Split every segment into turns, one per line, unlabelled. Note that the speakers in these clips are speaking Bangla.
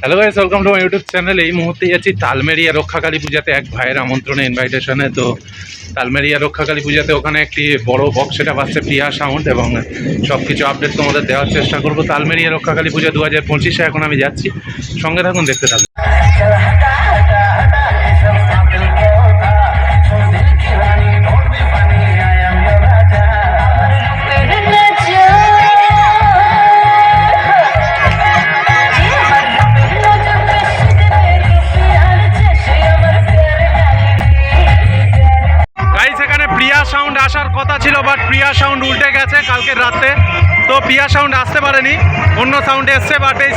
Hello guys welcome to my YouTube channel এই মুহূর্তে আছি তালমেরিয়া রক্ষাকালী পূজাতে। এক ভাইয়ের আমন্ত্রণে ইনভাইটেশনে তো তালমেরিয়া রক্ষাকালী পূজাতে ওখানে একটি বড় বক্স সেটা পাচ্ছে প্রিয়া সাউন্ড এবং সব কিছু আপডেট তোমাদের দেওয়ার চেষ্টা করব। তালমেরিয়া রক্ষাকালী পূজা দু হাজার পঁচিশে এখন আমি যাচ্ছি। সঙ্গে থাকুন, দেখতে থাকুন।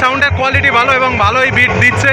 সাউন্ডের কোয়ালিটি ভালো এবং ভালোই বিট দিচ্ছে।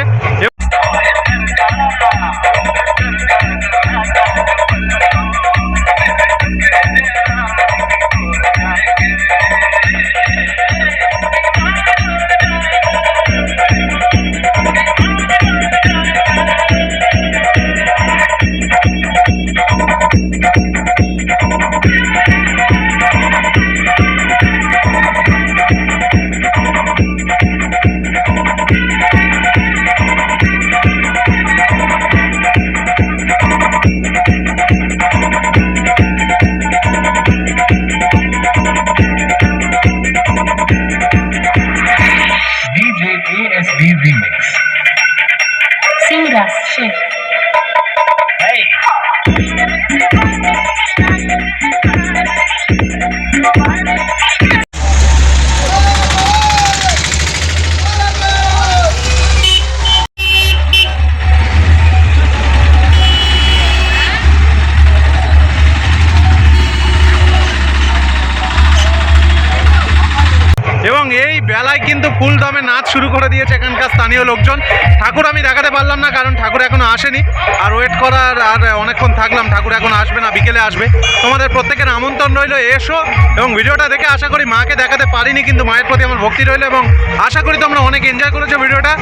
এবং এই বেলায় কিন্তু ফুল দমে নাচ শুরু করে দিয়েছে এখানকার স্থানীয় লোকজন। ঠাকুর আমি দেখাতে পারলাম না, কারণ ঠাকুর এখনও আসেনি। আর ওয়েট করার আর অনেকক্ষণ থাকলাম, ঠাকুর এখন আসবে না, বিকেলে আসবে। তোমাদের প্রত্যেকের আমন্ত্রণ রইল, এসো এবং ভিডিওটা দেখে আশা করি মাকে দেখাতে পারিনি, কিন্তু মায়ের প্রতি আমার ভক্তি রইল এবং আশা করি তোমরা অনেক এনজয় করেছ ভিডিওটা।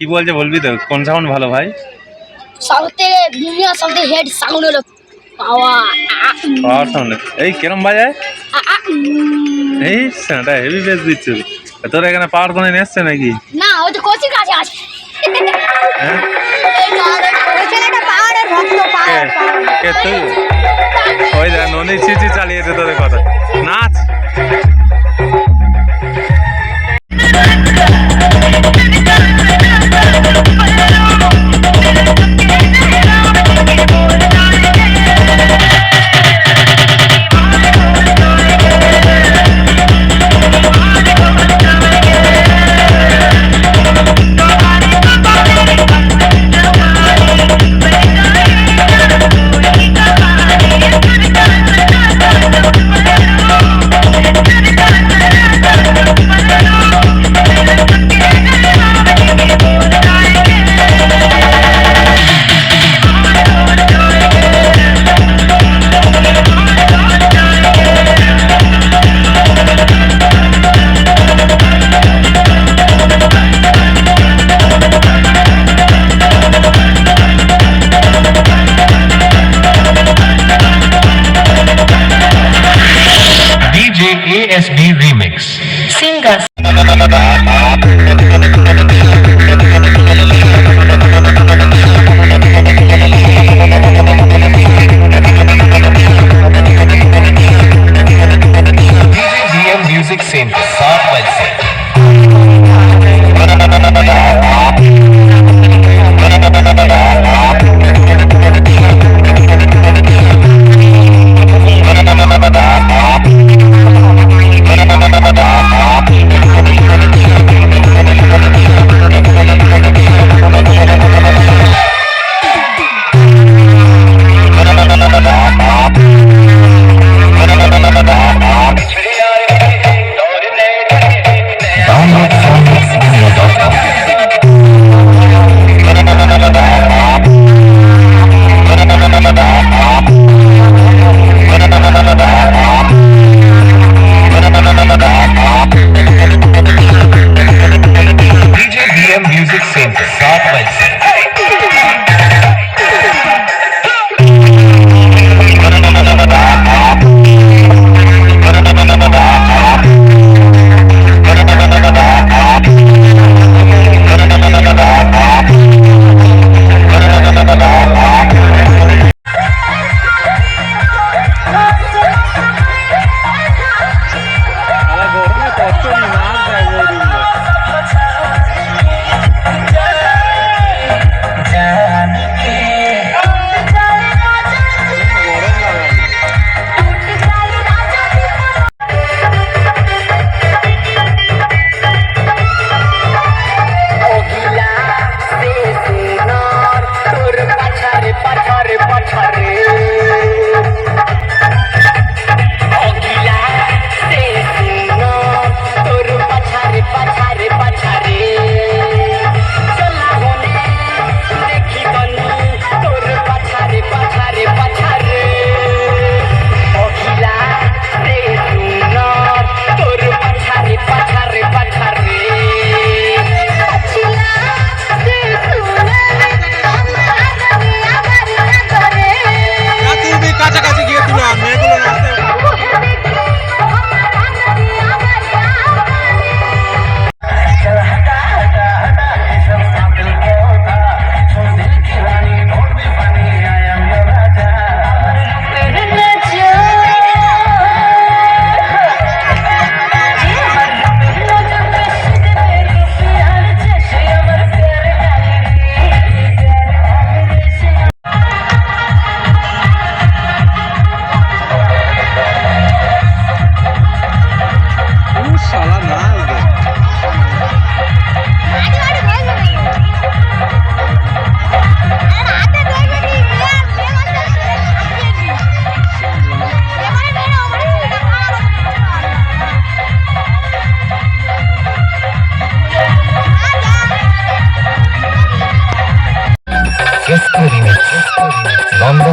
কি বলছে বলবি তো? কোন সাউন্ড ভালো ভাই?
সব থেকে দুনিয়া সব থেকে হেড সাউন্ড হলো পাওয়া।
পাওয়ার সাউন্ড এই কিরম বাজায় এই সেটা হেভি বেস দিচ্ছে। তোর এখানে পাওয়ার কোনো এসছে নাকি?
না ওই তো কোচিং কাছে আছে।
হ্যাঁ?
ওই
দেখ ননি চিচি চালিয়েছে তোদের কথা। নাচ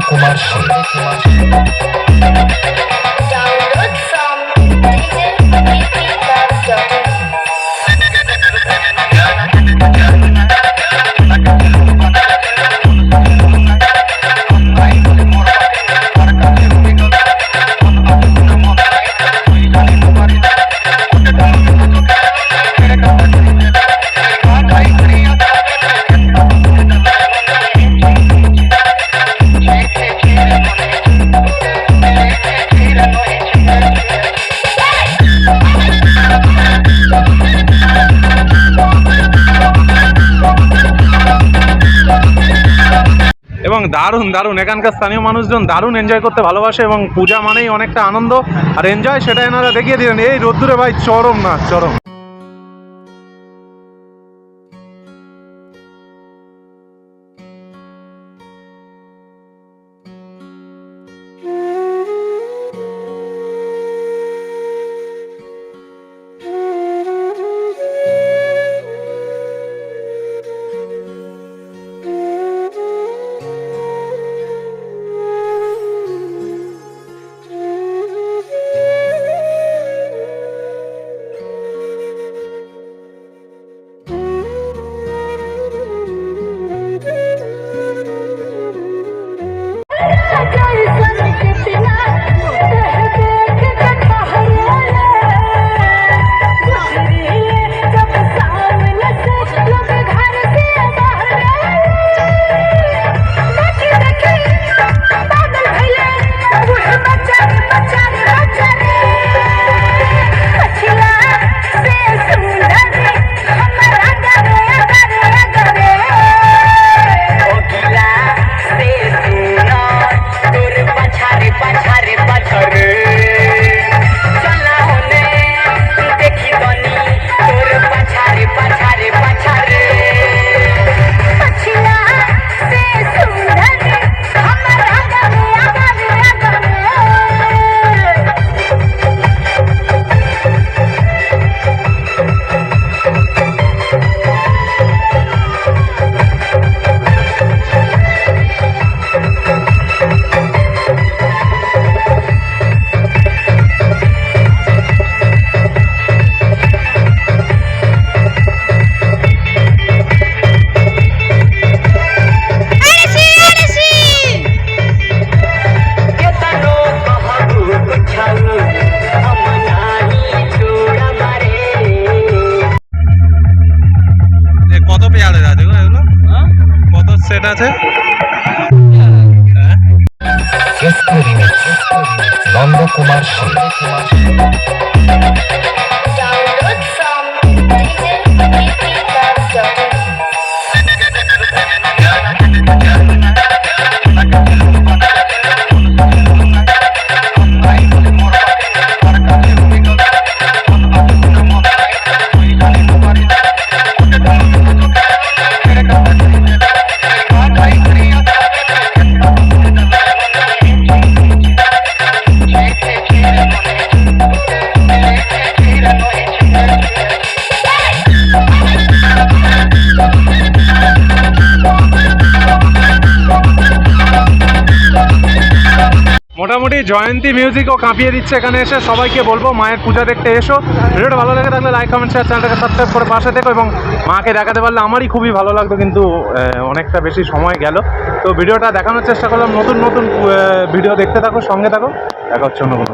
我妈
去，我妈
去。দারুণ দারুণ। এখানকার স্থানীয় মানুষজন দারুণ এনজয় করতে ভালোবাসে এবং পূজা মানেই অনেকটা আনন্দ। আর এনজয় সেটা এনারা দেখিয়ে দিলেন। এই রোদ্দুরে ভাই চরম না, চরম।
Disco Remix.
মোটামুটি জয়ন্তী মিউজিকও কাঁপিয়ে দিচ্ছে এখানে এসে। সবাইকে বলব, মায়ের পূজা দেখতে এসো। ভিডিওটা ভালো লেগে থাকলে লাইক কমেন্ট শেয়ার চ্যানেলটাকে সাবস্ক্রাইব করে পাশে দেখো এবং মাকে দেখাতে পারলে আমারই খুবই ভালো লাগতো কিন্তু অনেকটা বেশি সময় গেল। তো ভিডিওটা দেখানোর চেষ্টা করলাম। নতুন নতুন ভিডিও দেখতে থাকো, সঙ্গে থাকো। দেখা হচ্ছে অন্য কোনো।